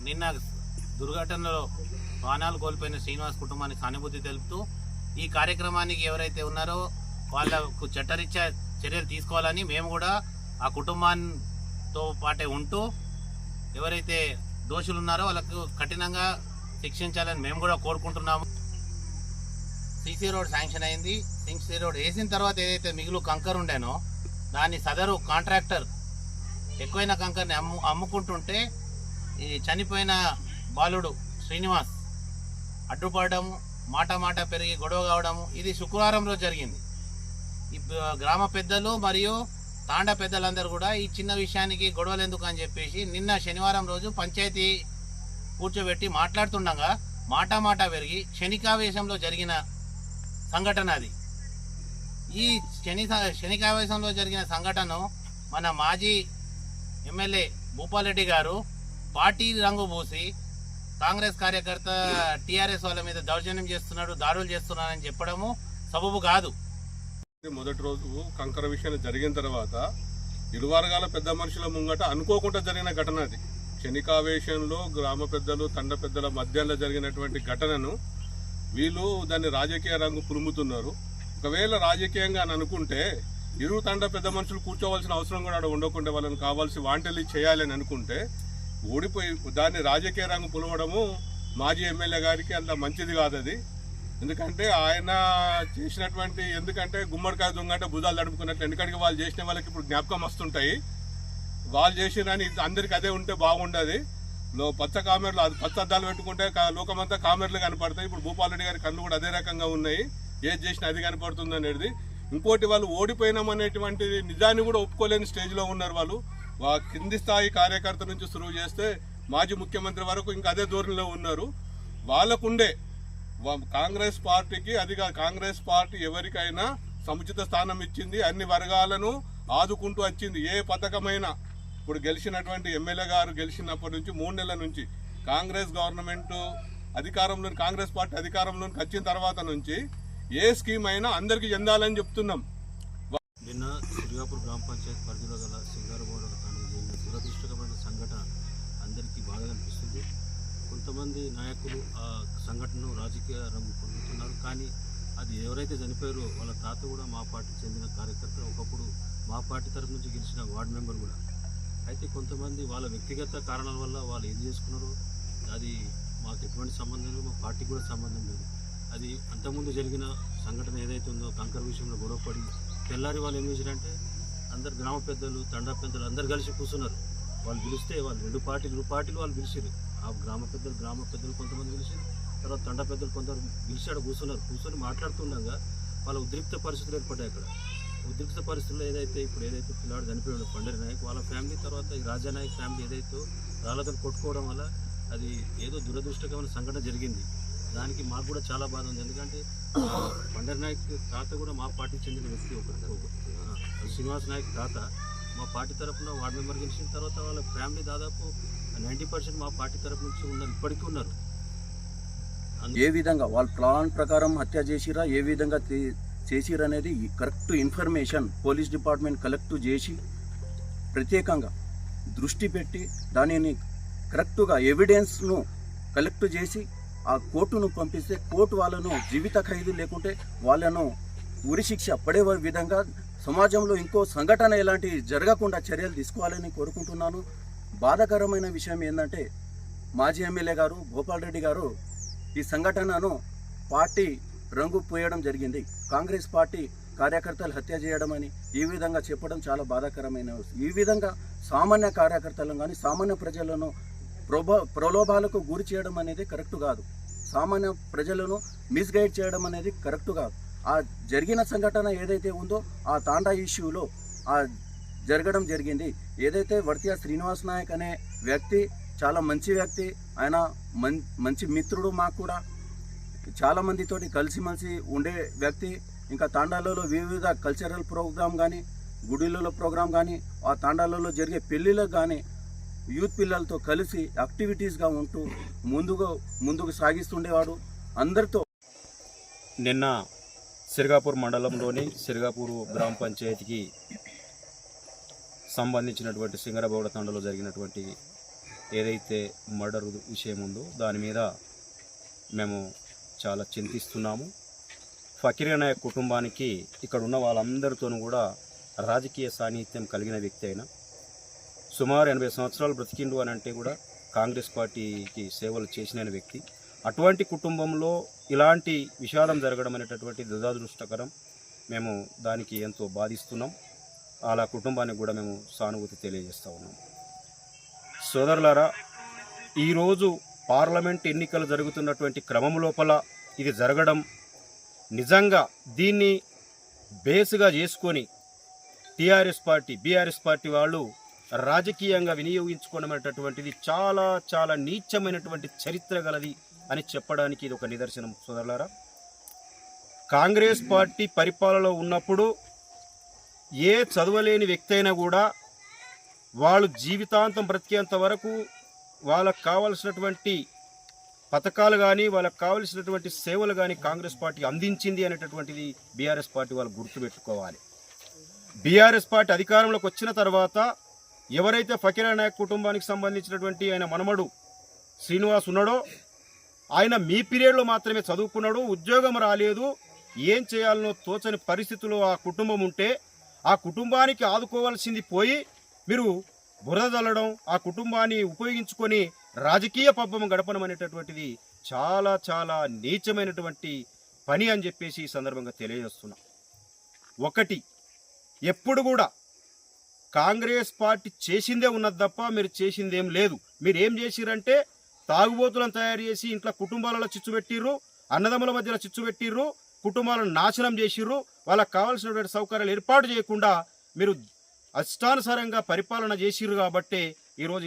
నిన్న దుర్ఘటనలో ప్రాణాలు కోల్పోయిన శ్రీనివాస్ కుటుంబానికి సానుభూతి తెలుపుతూ ఈ కార్యక్రమానికి ఎవరైతే ఉన్నారో వాళ్ళకు చట్టరీత్యా చర్యలు తీసుకోవాలని మేము కూడా ఆ కుటుంబంతో పాటే ఉంటూ ఎవరైతే దోషులు ఉన్నారో వాళ్ళకు కఠినంగా శిక్షించాలని మేము కూడా కోరుకుంటున్నాము. సిసి రోడ్ శాంక్షన్ అయింది. సీసీ రోడ్ వేసిన తర్వాత ఏదైతే మిగులు కంకర్ ఉండేనో దాన్ని సదరు కాంట్రాక్టర్ ఎక్కువైన కంకర్ని అమ్ము అమ్ముకుంటుంటే ఈ చనిపోయిన బాలుడు శ్రీనివాస్ అడ్డుపడము మాట మాట పెరిగి గొడవ కావడము ఇది శుక్రవారం రోజు జరిగింది. ఈ గ్రామ పెద్దలు మరియు తాండ పెద్దలందరూ కూడా ఈ చిన్న విషయానికి గొడవలు ఎందుకు అని చెప్పేసి నిన్న శనివారం రోజు పంచాయతీ కూర్చోబెట్టి మాట్లాడుతుండగా మాటామాట పెరిగి క్షణికావేశంలో జరిగిన సంఘటన అది. ఈ శని శనికావేశంలో జరిగిన సంఘటన మన మాజీ ఎమ్మెల్యే భూపాలరెడ్డి గారు పార్టీ రంగు పూసి కాంగ్రెస్ కార్యకర్త టీఆర్ఎస్ వాళ్ళ మీద దౌర్జన్యం చేస్తున్నాడు దాడులు చేస్తున్నాడని చెప్పడము సబబు కాదు. మొదటి రోజు కంకర విషయం జరిగిన తర్వాత ఇరు వర్గాల పెద్ద మనుషుల ముంగట అనుకోకుండా జరిగిన ఘటన అది. క్షణికావేశంలో గ్రామ పెద్దలు తండ పెద్దల మధ్యలో జరిగినటువంటి ఘటనను వీళ్ళు దాన్ని రాజకీయ రంగు పులుముతున్నారు. ఒకవేళ రాజకీయంగా అని అనుకుంటే ఇరు తండ పెద్ద మనుషులు కూర్చోవలసిన అవసరం కూడా ఆడ ఉండకుండా వాళ్ళని కావాల్సి వాంటలు చేయాలని అనుకుంటే ఓడిపోయి దాన్ని రాజకీయ రంగు పులవడము మాజీ ఎమ్మెల్యే గారికి అంత మంచిది కాదు అది. ఎందుకంటే ఆయన చేసినటువంటి ఎందుకంటే గుమ్మడికాయ దొంగ అంటే భుజాలు తడుపుకున్నట్లు ఎందుకంటే వాళ్ళు చేసిన వాళ్ళకి ఇప్పుడు జ్ఞాపకం వస్తుంటాయి. వాళ్ళు చేసిరని అందరికి అదే ఉంటే బాగుండదు. లో పచ్చ కామెర్లు అది పచ్చ అద్దాలు పెట్టుకుంటే లోకమంతా కామెర్లు కనపడతాయి. ఇప్పుడు భూపాల్ రెడ్డి గారి కళ్ళు కూడా అదే రకంగా ఉన్నాయి. ఏది చేసినా అది కనపడుతుంది అనేది. ఇంకోటి వాళ్ళు ఓడిపోయినాం అనేటువంటి నిజాన్ని కూడా ఒప్పుకోలేని స్టేజ్లో ఉన్నారు వాళ్ళు. కింది స్థాయి కార్యకర్త నుంచి సులువు చేస్తే మాజీ ముఖ్యమంత్రి వరకు ఇంకా అదే ధోరణిలో ఉన్నారు. వాళ్ళకుండే. కాంగ్రెస్ పార్టీకి అది కాంగ్రెస్ పార్టీ ఎవరికైనా సముచిత స్థానం ఇచ్చింది. అన్ని వర్గాలను ఆదుకుంటూ వచ్చింది. ఏ పథకమైనా ఇప్పుడు గెలిచినటువంటి ఎమ్మెల్యే గారు గెలిచినప్పటి నుంచి మూడు నెలల నుంచి కాంగ్రెస్ గవర్నమెంట్ అధికారంలోని కాంగ్రెస్ పార్టీ అధికారంలోకి వచ్చిన తర్వాత నుంచి ఏ స్కీమ్ అయినా అందరికీ చెందాలని చెప్తున్నాం. నిన్న సిరిగాపూర్ గ్రామ పంచాయతీ పరిధిలో గల సింగారగూడ జరిగిన దురదృష్టకరమైన సంఘటన అందరికీ బాధ అనిపిస్తుంది. కొంతమంది నాయకులు ఆ సంఘటనను రాజకీయ రంగు పొందుతున్నారు. కానీ అది ఎవరైతే చనిపోయారో వాళ్ళ తాత కూడా మా పార్టీకి చెందిన కార్యకర్త. ఒకప్పుడు మా పార్టీ తరఫు నుంచి గెలిచిన వార్డు మెంబర్ కూడా. అయితే కొంతమంది వాళ్ళ వ్యక్తిగత కారణాల వల్ల వాళ్ళు ఏం చేసుకున్నారో అది మాకు ఎటువంటి సంబంధం లేదు మా పార్టీకి కూడా సంబంధం లేదు. అది అంతకుముందు జరిగిన సంఘటన ఏదైతే ఉందో కంకర్ విషయంలో గొడవపడి తెల్లారి వాళ్ళు ఏం చేశారంటే అందరు గ్రామ పెద్దలు తండా పెద్దలు అందరు కలిసి కూర్చున్నారు. వాళ్ళు పిలిస్తే వాళ్ళు రెండు పార్టీలు రెండు పార్టీలు వాళ్ళు పిలిచారు ఆ గ్రామ పెద్దలు గ్రామ పెద్దలు కొంతమంది పిలిచారు తర్వాత తండ పెద్దలు కొంతమంది పిలిచి ఆడ కూర్చున్నారు. కూర్చొని మాట్లాడుతుండగా వాళ్ళ ఉద్రిక్త పరిస్థితులు ఏర్పడ్డాయి అక్కడ. ఉద్రిక్త పరిస్థితుల్లో ఏదైతే ఇప్పుడు ఏదైతే పిల్లాడు చనిపోయాడు పండరి నాయక్ వాళ్ళ ఫ్యామిలీ తర్వాత ఈ రాజా నాయక్ ఫ్యామిలీ ఏదైతే రాళ్ళతో కొట్టుకోవడం వల్ల అది ఏదో దురదృష్టకరమైన సంఘటన జరిగింది. దానికి మాకు కూడా చాలా బాధ ఉంది. ఎందుకంటే పండరి నాయక్ తాత కూడా మా పార్టీకి చెందిన వ్యక్తి ఒకటి ఒక- శ్రీనివాస్ నాయక్ తాత. మా పార్టీ తరఫున వార్డు మెంబర్ గెలిచిన తర్వాత వాళ్ళ ఫ్యామిలీ దాదాపు నైంటీ పర్సెంట్ మా పార్టీ తరఫు నుంచి ఉన్నారు. ఇప్పటికీ ఉన్నారు. అందు- ఏ విధంగా? వాళ్ళ ప్లాన్ ప్రకారం హత్య చేసిరా? ఏ విధంగా తే- అనేది correct information police department collect చేసి ప్రత్యేకంగా దృష్టి పెట్టి దానిని కరెక్ట్గా ఎవిడెన్స్ను కలెక్ట్ చేసి ఆ కోర్టును పంపిస్తే కోర్టు వాళ్ళను జీవిత ఖైదు లేకుంటే వాళ్ళను ఉరిశిక్ష పడే విధంగా సమాజంలో ఇంకో సంఘటన ఎలాంటి జరగకుండా చర్యలు తీసుకోవాలని కోరుకుంటున్నాను. బాధాకరమైన విషయం ఏంటంటే మాజీ ఎమ్మెల్యే గారు గోపాల్ రెడ్డి గారు ఈ సంఘటనను పార్టీ రంగు పోయడం జరిగింది. కాంగ్రెస్ పార్టీ కార్యకర్తలు హత్య చేయడం అని ఈ విధంగా చెప్పడం చాలా బాధాకరమైన ఈ విధంగా సామాన్య కార్యకర్తలను కానీ సామాన్య ప్రజలను ప్రభ ప్రలోభాలకు గురి చేయడం అనేది కరెక్ట్ కాదు. సామాన్య ప్రజలను మిస్గైడ్ చేయడం అనేది కరెక్ట్ కాదు. ఆ జరిగిన సంఘటన ఏదైతే ఉందో ఆ తాండా ఇష్యూలో ఆ జరగడం జరిగింది. ఏదైతే వర్తియా శ్రీనివాస్ నాయక్ అనే వ్యక్తి చాలా మంచి వ్యక్తి ఆయన మం మంచి మిత్రుడు మాకు కూడా చాలా మందితోటి కలిసిమెలిసి ఉండే వ్యక్తి ఇంకా తాండాలలో వివిధ కల్చరల్ ప్రోగ్రామ్ కానీ గుడిలలో ప్రోగ్రామ్ కానీ ఆ తాండాలలో జరిగే పెళ్ళిళ్ళకు కానీ యూత్ పిల్లలతో కలిసి యాక్టివిటీస్గా ఉంటూ ముందుగా ముందుకు సాగిస్తుండేవాడు. అందరితో నిన్న సిరిగాపూర్ మండలంలోని సిరిగాపూర్ గ్రామ పంచాయతీకి సంబంధించినటువంటి సింగరబౌడ తండలో జరిగినటువంటి ఏదైతే మర్డర్ విషయం ఉందో దాని మీద మేము చాలా చింతిస్తున్నాము. ఫకీర్ నాయక్ కుటుంబానికి ఇక్కడ ఉన్న వాళ్ళందరితోనూ కూడా రాజకీయ సాన్నిహిత్యం కలిగిన వ్యక్తి అయినా సుమారు ఎనభై సంవత్సరాలు బ్రతికిండు అని అంటే కూడా కాంగ్రెస్ పార్టీకి సేవలు చేసిన వ్యక్తి. అటువంటి కుటుంబంలో ఇలాంటి విషాదం జరగడం అనేటటువంటి దురదృష్టకరం మేము దానికి ఎంతో బాధిస్తున్నాం. అలా కుటుంబానికి కూడా మేము సానుభూతి తెలియజేస్తూ ఉన్నాం. సోదరులారా ఈరోజు పార్లమెంట్ ఎన్నికలు జరుగుతున్నటువంటి క్రమం లోపల ఇది జరగడం నిజంగా దీన్ని బేస్గా చేసుకొని టీఆర్ఎస్ పార్టీ బీఆర్ఎస్ పార్టీ వాళ్ళు రాజకీయంగా వినియోగించుకోవడం చాలా చాలా నీచమైనటువంటి చరిత్ర గలది అని చెప్పడానికి ఇది ఒక నిదర్శనం. సోదరులారా కాంగ్రెస్ పార్టీ పరిపాలనలో ఉన్నప్పుడు ఏ చదవలేని వ్యక్తి అయినా కూడా వాళ్ళు జీవితాంతం బ్రతికేంత వరకు వాళ్ళకు కావలసినటువంటి పథకాలు కానీ వాళ్ళకు కావలసినటువంటి సేవలు కానీ కాంగ్రెస్ పార్టీ అందించింది అనేటటువంటిది బీఆర్ఎస్ పార్టీ వాళ్ళు గుర్తుపెట్టుకోవాలి. బీఆర్ఎస్ పార్టీ అధికారంలోకి వచ్చిన తర్వాత ఎవరైతే ఫకీరా నాయక్ కుటుంబానికి సంబంధించినటువంటి ఆయన మనమడు శ్రీనివాస్ ఉన్నాడో ఆయన మీ పీరియడ్లో మాత్రమే చదువుకున్నాడు ఉద్యోగం రాలేదు ఏం చేయాలనో తోచని పరిస్థితుల్లో ఆ కుటుంబం ఉంటే ఆ కుటుంబానికి ఆదుకోవాల్సింది పోయి మీరు బురద చల్లడం ఆ కుటుంబాన్ని ఉపయోగించుకొని రాజకీయ పబ్బం గడపడం అనేటటువంటిది చాలా చాలా నీచమైనటువంటి పని అని చెప్పేసి ఈ సందర్భంగా తెలియజేస్తున్నా. ఒకటి ఎప్పుడు కూడా కాంగ్రెస్ పార్టీ చేసిందే ఉన్నది తప్ప మీరు చేసిందేం లేదు. మీరు ఏం చేసిరంటే తాగుబోతులను తయారు చేసి ఇంట్లో కుటుంబాలలో చిచ్చు పెట్టిర్రు అన్నదమ్ముల మధ్యలో చిచ్చు పెట్టిర్రు కుటుంబాలను నాశనం చేసిర్రు వాళ్ళకి కావాల్సినటువంటి సౌకర్యాలు ఏర్పాటు చేయకుండా మీరు అష్టానుసారంగా పరిపాలన చేసిర్రు కాబట్టే ఈరోజు